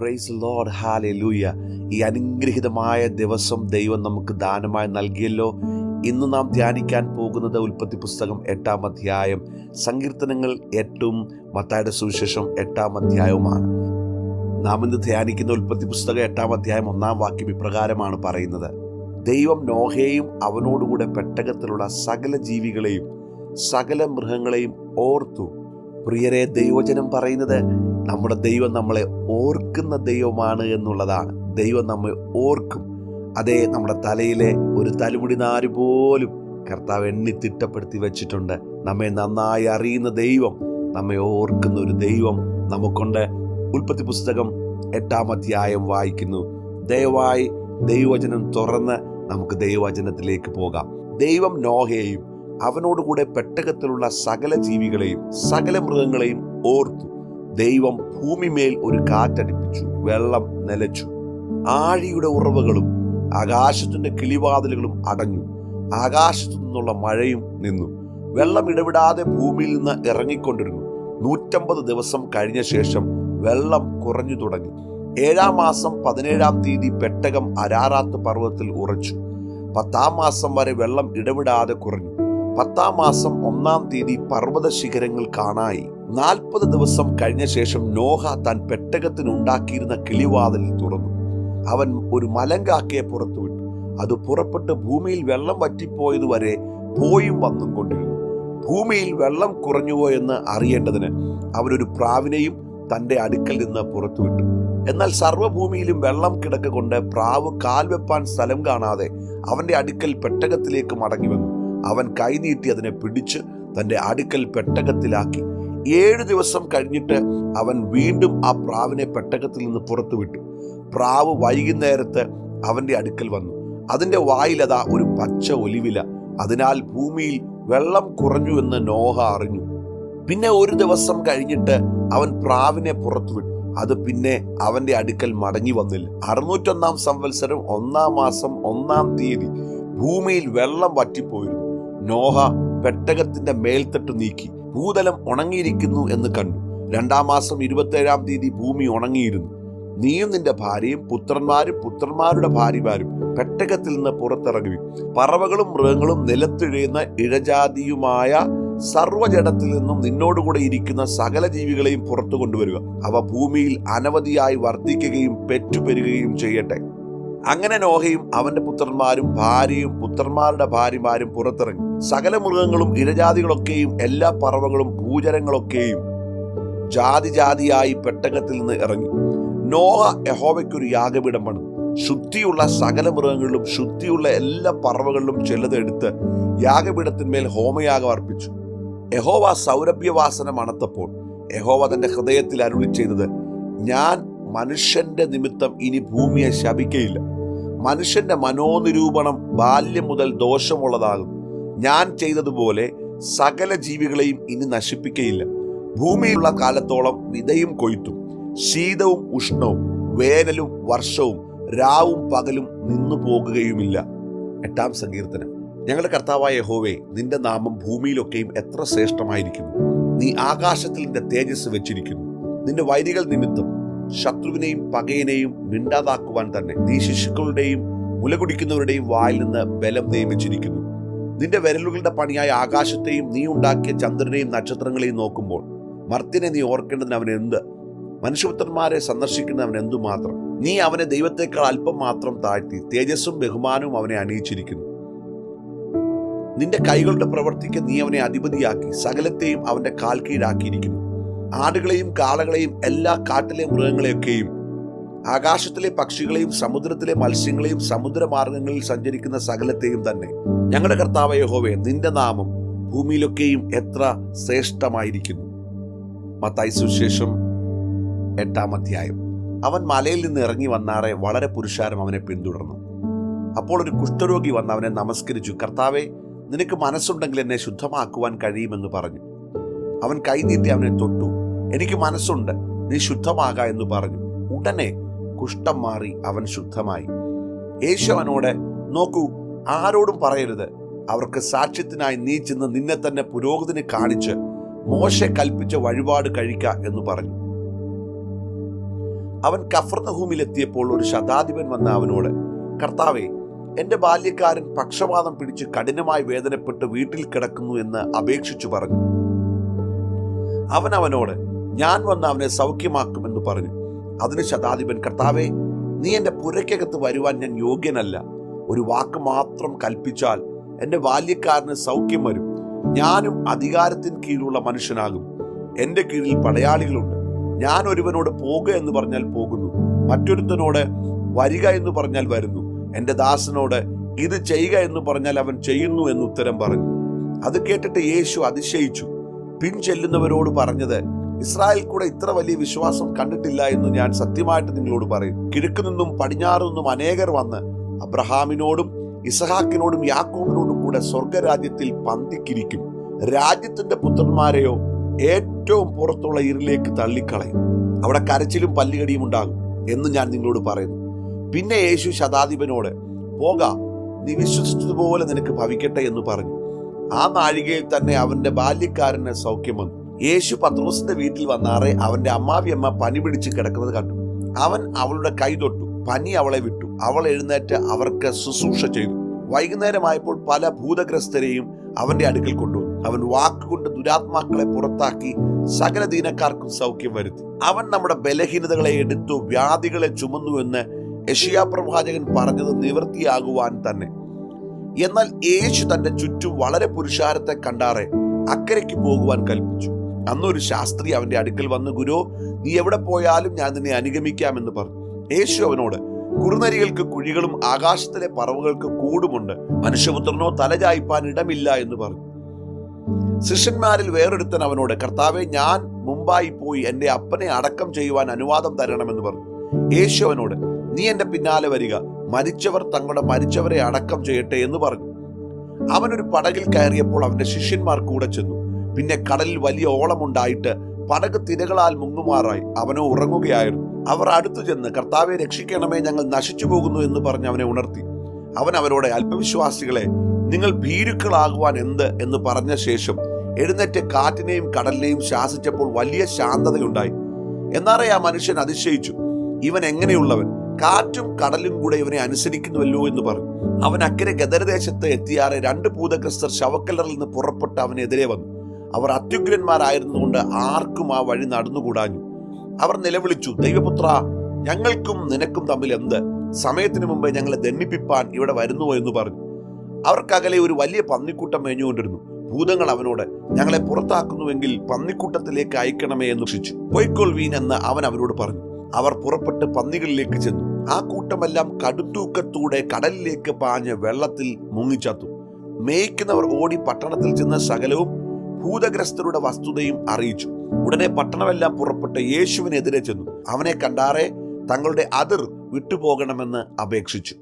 Price load Haley ലൂയ ഈ അനുഗ്രഹിതമായ ദിവസം ദൈവം നമുക്ക് ദാനമായി നൽകിയല്ലോ. ഇന്ന് നാം ധ്യാനിക്കാൻ പോകുന്നത് ഉൽപ്പത്തി പുസ്തകം എട്ടാം അധ്യായം. സങ്കീർത്തനങ്ങൾ എട്ടും മത്തായുടെ സുവിശേഷം എട്ടാം അധ്യായവുമാണ്. നാം ഇന്ന് ധ്യാനിക്കുന്ന ഉൽപ്പത്തി പുസ്തകം എട്ടാം അധ്യായം ഒന്നാം വാക്യം ഇപ്രകാരമാണ് പറയുന്നത്. ദൈവം നോഹയെയും അവനോടുകൂടെ പെട്ടകത്തിലുള്ള സകല ജീവികളെയും സകല മൃഗങ്ങളെയും ഓർത്തു. പ്രിയരെ ദൈവജനം പറയുന്നത് നമ്മുടെ ദൈവം നമ്മളെ ഓർക്കുന്ന ദൈവമാണ് എന്നുള്ളതാണ്. ദൈവം നമ്മെ ഓർക്കും. അതേ നമ്മുടെ തലയിലെ ഒരു തലമുടി നാര് പോലും കർത്താവ് എണ്ണി തിട്ടപ്പെടുത്തി വെച്ചിട്ടുണ്ട്. നമ്മെ നന്നായി അറിയുന്ന ദൈവം നമ്മെ ഓർക്കുന്ന ഒരു ദൈവം നമുക്കുണ്ട്. ഉൽപ്പത്തി പുസ്തകം എട്ടാം അധ്യായം വായിക്കുന്നു. ദയവായി ദൈവവചനം തുറന്ന് നമുക്ക് ദൈവവചനത്തിലേക്ക് പോകാം. ദൈവം നോഹയെയും അവനോടുകൂടെ പെട്ടകത്തിലുള്ള സകല ജീവികളെയും സകല മൃഗങ്ങളെയും ഓർത്തു. ദൈവം ഭൂമിമേൽ ഒരു കാറ്റടിപ്പിച്ചു വെള്ളം നിലച്ചു. ആഴിയുടെ ഉറവുകളും ആകാശത്തിന്റെ കിളിവാതിലുകളും അടഞ്ഞു. ആകാശത്തു നിന്നുള്ള മഴയും നിന്നു. വെള്ളം ഇടവിടാതെ ഭൂമിയിൽ നിന്ന് ഇറങ്ങിക്കൊണ്ടിരുന്നു. നൂറ്റമ്പത് ദിവസം കഴിഞ്ഞ ശേഷം വെള്ളം കുറഞ്ഞു തുടങ്ങി. ഏഴാം മാസം പതിനേഴാം തീയതി പെട്ടകം അരാറാത്ത് പർവതത്തിൽ ഉറച്ചു. പത്താം മാസം വരെ വെള്ളം ഇടവിടാതെ കുറഞ്ഞു. പത്താം മാസം ഒന്നാം തീയതി പർവത ശിഖരങ്ങൾ കാണായി. നാൽപ്പത് ദിവസം കഴിഞ്ഞ ശേഷം നോഹ താൻ പെട്ടകത്തിനുണ്ടാക്കിയിരുന്ന കിളിവാതിൽ തുറന്നു. അവൻ ഒരു മലങ്കാക്കയെ പുറത്തുവിട്ടു അത് പുറപ്പെട്ട് ഭൂമിയിൽ വെള്ളം വറ്റിപ്പോയതുവരെ പോയും വന്നും കൊണ്ടിരുന്നു. ഭൂമിയിൽ വെള്ളം കുറഞ്ഞുവോ എന്ന് അറിയേണ്ടതിന് അവനൊരു പ്രാവിനെയും തന്റെ അടുക്കൽ നിന്ന് പുറത്തുവിട്ടു എന്നാൽ സർവഭൂമിയിലും വെള്ളം കിടക്കൊണ്ട് പ്രാവ് കാൽ വെപ്പാൻ സ്ഥലം കാണാതെ അവന്റെ അടുക്കൽ പെട്ടകത്തിലേക്ക് മടങ്ങി വന്നു. അവൻ കൈനീട്ടി അതിനെ പിടിച്ച് തന്റെ അടുക്കൽ പെട്ടകത്തിലാക്കി. ഏഴു ദിവസം കഴിഞ്ഞിട്ട് അവൻ വീണ്ടും ആ പ്രാവിനെ പെട്ടകത്തിൽ നിന്ന് പുറത്തുവിട്ടു. പ്രാവ് വൈകുന്നേരത്ത് അവന്റെ അടുക്കൽ വന്നു. അതിന്റെ വായിലതാ ഒരു പച്ച ഒലിവില. അതിനാൽ ഭൂമിയിൽ വെള്ളം കുറഞ്ഞു എന്ന് നോഹ അറിഞ്ഞു. പിന്നെ ഒരു ദിവസം കഴിഞ്ഞിട്ട് അവൻ പ്രാവിനെ പുറത്തുവിട്ടു. അത് പിന്നെ അവന്റെ അടുക്കൽ മടങ്ങി വന്നില്ല. അറുന്നൂറ്റൊന്നാം സംവത്സരം ഒന്നാം മാസം ഒന്നാം തീയതി ഭൂമിയിൽ വെള്ളം വറ്റിപ്പോയിരുന്നു. നോഹ പെട്ടകത്തിന്റെ മേൽത്തട്ട് നീക്കി. ഭൂതലം ഉണങ്ങിയിരിക്കുന്നു എന്ന് കണ്ടു. രണ്ടാം മാസം ഇരുപത്തേഴാം തീയതി ഭൂമി ഉണങ്ങിയിരുന്നു. നീയും നിന്റെ ഭാര്യയും പുത്രന്മാരും പുത്രന്മാരുടെ ഭാര്യമാരും പെട്ടകത്തിൽ നിന്ന് പുറത്തിറങ്ങി. പറവകളും മൃഗങ്ങളും നിലത്തിഴയുന്ന ഇഴജാതിയുമായ സർവജടത്തിൽ നിന്നും നിന്നോടുകൂടെ ഇരിക്കുന്ന സകല ജീവികളെയും പുറത്തു കൊണ്ടുവരിക. അവ ഭൂമിയിൽ അനവധിയായി വർദ്ധിക്കുകയും പെറ്റുപെരുകയും ചെയ്യട്ടെ. അങ്ങനെ നോഹയും അവന്റെ പുത്രന്മാരും ഭാര്യയും പുത്രന്മാരുടെ ഭാര്യമാരും പുറത്തിറങ്ങി. സകല മൃഗങ്ങളും ഇരജാതികളൊക്കെയും എല്ലാ പറവകളും ഭൂചരങ്ങളൊക്കെയും ജാതി ജാതിയായി പെട്ടകത്തിൽ നിന്ന് ഇറങ്ങി. നോഹ യഹോവയ്ക്കൊരു യാഗപീഠം പണിതു. ശുദ്ധിയുള്ള സകല മൃഗങ്ങളിലും ശുദ്ധിയുള്ള എല്ലാ പറവകളിലും ചിലത് എടുത്ത് യാഗപീഠത്തിന്മേൽ ഹോമയാഗം അർപ്പിച്ചു. യഹോവ സൗരഭ്യവാസന മണത്തപ്പോൾ യഹോവ തന്റെ ഹൃദയത്തിൽ അരുളി ചെയ്തത് ഞാൻ മനുഷ്യന്റെ നിമിത്തം ഇനി ഭൂമിയെ ശപിക്കയില്ല. മനുഷ്യന്റെ മനോനിരൂപണം ബാല്യം മുതൽ ദോഷമുള്ളതാകും. ഞാൻ ചെയ്തതുപോലെ സകല ജീവികളെയും ഇനി നശിപ്പിക്കയില്ല. ഭൂമിയുള്ള കാലത്തോളം വിതയും കൊയ്ത്തും. ശീതവും ഉഷ്ണവും വേനലും വർഷവും രാവും പകലും നിന്നു പോകുകയുമില്ല. എട്ടാം സങ്കീർത്തനം. ഞങ്ങളുടെ കർത്താവായ യഹോവേ നിന്റെ നാമം ഭൂമിയിലൊക്കെയും എത്ര ശ്രേഷ്ഠമായിരിക്കുന്നു. നീ ആകാശത്തിൽ നിന്റെ തേജസ് വെച്ചിരിക്കുന്നു. നിന്റെ വൈരികൾ നിമിത്തം ശത്രുവിനെയും പകയനെയും മിണ്ടാതാക്കുവാൻ തന്നെ നീ ശിശുക്കളുടെയും മുലകുടിക്കുന്നവരുടെയും വായിൽ നിന്ന് ബലം നിയമിച്ചിരിക്കുന്നു. നിന്റെ വിരലുകളുടെ പണിയായ ആകാശത്തെയും നീ ഉണ്ടാക്കിയ ചന്ദ്രനെയും നക്ഷത്രങ്ങളെയും നോക്കുമ്പോൾ മർത്തിനെ നീ ഓർക്കേണ്ടതിന് അവൻ എന്ത്? മനുഷ്യപുത്രന്മാരെ സന്ദർശിക്കുന്നവൻ എന്തുമാത്രം? നീ അവനെ ദൈവത്തെക്കാൾ അല്പം മാത്രം താഴ്ത്തി തേജസ്സും ബഹുമാനവും അവനെ അണിയിച്ചിരിക്കുന്നു. നിന്റെ കൈകളുടെ പ്രവർത്തിക്ക് നീ അവനെ അധിപതിയാക്കി സകലത്തെയും അവന്റെ കാൽ കീഴാക്കിയിരിക്കുന്നു ആടുകളെയും കാളകളെയും എല്ലാ കാട്ടിലെ മൃഗങ്ങളെയൊക്കെയും ആകാശത്തിലെ പക്ഷികളെയും സമുദ്രത്തിലെ മത്സ്യങ്ങളെയും സമുദ്രമാർഗങ്ങളിൽ സഞ്ചരിക്കുന്ന സകലത്തെയും തന്നെ. ഞങ്ങളുടെ കർത്താവ് യഹോവേ നിന്റെ നാമം ഭൂമിയിലൊക്കെയും എത്ര ശ്രേഷ്ഠമായിരിക്കുന്നു. മത്തായി സുശേഷം എട്ടാം അധ്യായം. അവൻ മലയിൽ നിന്ന് ഇറങ്ങി വന്നാറെ വളരെ പുരുഷാരം അവനെ പിന്തുടർന്നു. അപ്പോൾ ഒരു കുഷ്ഠരോഗി വന്ന് അവനെ നമസ്കരിച്ചു കർത്താവെ നിനക്ക് മനസ്സുണ്ടെങ്കിൽ എന്നെ ശുദ്ധമാക്കുവാൻ കഴിയുമെന്ന് പറഞ്ഞു. അവൻ കൈനീട്ടി അവനെ തൊട്ടു. എനിക്ക് മനസ്സുണ്ട് നീ ശുദ്ധമാക എന്ന് പറഞ്ഞു. ഉടനെ കുഷ്ഠം മാറി അവൻ ശുദ്ധമായി. യേശു അവനോട് നോക്കൂ ആരോടും പറയരുത്. അവർക്ക് സാക്ഷ്യത്തിനായി നീ ചെന്ന് നിന്നെ തന്നെ പുരോഗതിന് കാണിച്ച് മോശ കൽപ്പിച്ച വഴിപാട് കഴിക്ക എന്ന് പറഞ്ഞു. അവൻ കഫർനഹൂമിലെത്തിയപ്പോൾ ഒരു ശതാധിപൻ വന്ന അവനോട് കർത്താവെ എന്റെ ബാല്യക്കാരൻ പക്ഷപാതം പിടിച്ച് കഠിനമായി വേദനപ്പെട്ട് വീട്ടിൽ കിടക്കുന്നു എന്ന് അപേക്ഷിച്ചു പറഞ്ഞു. അവൻ അവനോട് ഞാൻ വന്ന് അവനെ സൗഖ്യമാക്കുമെന്ന് പറഞ്ഞു. അതിന് ശതാധിപൻ കർത്താവെ നീ എന്റെ പുരയ്ക്കകത്ത് വരുവാൻ ഞാൻ യോഗ്യനല്ല. ഒരു വാക്ക് മാത്രം കൽപ്പിച്ചാൽ എന്റെ ബാല്യക്കാരന് സൗഖ്യം വരും. ഞാനും അധികാരത്തിന് കീഴിലുള്ള മനുഷ്യനാകും. എന്റെ കീഴിൽ പടയാളികളുണ്ട്. ഞാൻ ഒരുവനോട് പോകുക എന്ന് പറഞ്ഞാൽ പോകുന്നു. മറ്റൊരുത്തനോട് വരിക എന്ന് പറഞ്ഞാൽ വരുന്നു. എന്റെ ദാസനോട് ഇത് ചെയ്യുക എന്ന് പറഞ്ഞാൽ അവൻ ചെയ്യുന്നു എന്ന് ഉത്തരം പറഞ്ഞു. അത് കേട്ടിട്ട് യേശു അതിശയിച്ചു. പിൻചെല്ലുന്നവരോട് പറഞ്ഞത് ഇസ്രായേൽ കൂടെ ഇത്ര വലിയ വിശ്വാസം കണ്ടിട്ടില്ല എന്ന് ഞാൻ സത്യമായിട്ട് നിങ്ങളോട് പറയും കിഴക്കു നിന്നും പടിഞ്ഞാറു നിന്നും അനേകർ വന്ന് അബ്രഹാമിനോടും ഇസഹാക്കിനോടും യാക്കോബിനോടും കൂടെ സ്വർഗരാജ്യത്തിൽ പന്തിക്കിരിക്കും. രാജ്യത്തിന്റെ പുത്രന്മാരെയോ ഏറ്റവും പുറത്തുള്ള ഇരുളിലേക്ക് തള്ളിക്കളയും. അവിടെ കരച്ചിലും പല്ലുകടിയും ഉണ്ടാകും എന്ന് ഞാൻ നിങ്ങളോട് പറയുന്നു. പിന്നെ യേശു ശതാധിപനോട് പോക നീ വിശ്വസിച്ചതുപോലെ നിനക്ക് ഭവിക്കട്ടെ എന്ന് പറഞ്ഞു. ആ നാഴികയിൽ തന്നെ അവന്റെ ബാല്യക്കാരന് സൗഖ്യം വന്നു യേശു പത്രോസിന്റെ വീട്ടിൽ വന്നാറെ അവന്റെ അമ്മാവിയമ്മ പനി പിടിച്ച് കിടക്കുന്നത് കണ്ടു. അവൻ അവളുടെ കൈ തൊട്ടു. പനി അവളെ വിട്ടു. അവൾ എഴുന്നേറ്റ് അവർക്ക് ശുശ്രൂഷ ചെയ്തു. വൈകുന്നേരമായപ്പോൾ പല ഭൂതഗ്രസ്തരെയും അവന്റെ അടുക്കൽ കൊണ്ടുവന്നു. അവൻ വാക്കുകൊണ്ട് ദുരാത്മാക്കളെ പുറത്താക്കി സകല ദീനക്കാർക്കും സൗഖ്യം വരുത്തി. അവൻ നമ്മുടെ ബലഹീനതകളെ എടുത്തു വ്യാധികളെ ചുമന്നു എന്ന് യഷിയാ പ്രവാചകൻ പറഞ്ഞത് നിവൃത്തിയാകുവാൻ തന്നെ. എന്നാൽ യേശു തന്റെ ചുറ്റും വളരെ പുരുഷാരത്തെ കണ്ടാറെ അക്കരയ്ക്ക് പോകുവാൻ കൽപ്പിച്ചു. അന്നൊരു ശാസ്ത്രി അവന്റെ അടുക്കൽ വന്ന് ഗുരു നീ എവിടെ പോയാലും ഞാൻ നിന്നെ അനുഗമിക്കാമെന്ന് പറഞ്ഞു. യേശു അവനോട് കുറുനരികൾക്ക് കുഴികളും ആകാശത്തിലെ പറവുകൾക്ക് കൂടുമുണ്ട്. മനുഷ്യപുത്രനോ തലചായ്പാൻ ഇടമില്ല എന്ന് പറഞ്ഞു. ശിഷ്യന്മാരിൽ വേറൊരുത്തൻ അവനോട് കർത്താവെ ഞാൻ മുമ്പായി പോയി എന്റെ അപ്പനെ അടക്കം ചെയ്യുവാൻ അനുവാദം തരണമെന്ന് പറഞ്ഞു. യേശു അവനോട് നീ എന്റെ പിന്നാലെ വരിക. മരിച്ചവർ തങ്ങളുടെ മരിച്ചവരെ അടക്കം ചെയ്യട്ടെ എന്ന് പറഞ്ഞു. അവനൊരു പടകിൽ കയറിയപ്പോൾ അവന്റെ ശിഷ്യന്മാർ കൂടെ ചെന്നു. പിന്നെ കടലിൽ വലിയ ഓളമുണ്ടായിട്ട് പടക് തിരകളാൽ മുങ്ങുമാറായി. അവനോ ഉറങ്ങുകയായിരുന്നു. അവർ അടുത്തു ചെന്ന് കർത്താവെ രക്ഷിക്കണമേ ഞങ്ങൾ നശിച്ചു പോകുന്നു എന്ന് പറഞ്ഞ് അവനെ ഉണർത്തി. അവൻ അവരോട് അല്പവിശ്വാസികളെ നിങ്ങൾ ഭീരുക്കളാകുവാൻ എന്ത്? എന്ന് പറഞ്ഞ ശേഷം എഴുന്നേറ്റ് കാറ്റിനെയും കടലിനെയും ശാസിച്ചപ്പോൾ വലിയ ശാന്തതയുണ്ടായി. എന്നാറേ ആ മനുഷ്യൻ അതിശയിച്ചു. ഇവൻ എങ്ങനെയുള്ളവൻ? കാറ്റും കടലും കൂടെ ഇവനെ അനുസരിക്കുന്നുവല്ലോ എന്ന് പറഞ്ഞു. അവൻ അക്കരെ ഗദരദേശത്ത് എത്തിയാറെ രണ്ട് ഭൂതഗ്രസ്തർ ശവക്കല്ലറിൽ നിന്ന് പുറപ്പെട്ട് അവനെതിരെ വന്നു. അവർ അത്യുഗ്രന്മാരായിരുന്നുകൊണ്ട് ആർക്കും ആ വഴി നടന്നുകൂടാഞ്ഞു. അവർ നിലവിളിച്ചു ദൈവപുത്ര ഞങ്ങൾക്കും നിനക്കും തമ്മിൽ എന്ത്? സമയത്തിന് മുമ്പേ ഞങ്ങളെ ദണ്ണിപ്പിപ്പാൻ ഇവിടെ വരുന്നുവോ എന്ന് പറഞ്ഞു. അവർക്കകലെ ഒരു വലിയ പന്നിക്കൂട്ടം മേഞ്ഞുകൊണ്ടിരുന്നു. ഭൂതങ്ങൾ അവനോട് ഞങ്ങളെ പുറത്താക്കുന്നുവെങ്കിൽ പന്നിക്കൂട്ടത്തിലേക്ക് അയക്കണമേ എന്ന് ശിച്ചു പൊയ്ക്കൊൾവീൻ എന്ന് അവൻ അവരോട് പറഞ്ഞു. അവർ പുറപ്പെട്ട് പന്നികളിലേക്ക് ചെന്നു. ആ കൂട്ടമെല്ലാം കടുത്തൂക്കത്തൂടെ കടലിലേക്ക് പാഞ്ഞ് വെള്ളത്തിൽ മുങ്ങിച്ചത്തു. മേയ്ക്കുന്നവർ ഓടി പട്ടണത്തിൽ ചെന്ന് സകലവും ഭൂതഗ്രസ്തരുടെ വസ്തുതയും അറിയിച്ചു. ഉടനെ പട്ടണമെല്ലാം പുറപ്പെട്ട് യേശുവിനെതിരെ ചെന്നു. അവനെ കണ്ടാറെ തങ്ങളുടെ അതിർ വിട്ടുപോകണമെന്ന് അപേക്ഷിച്ചു.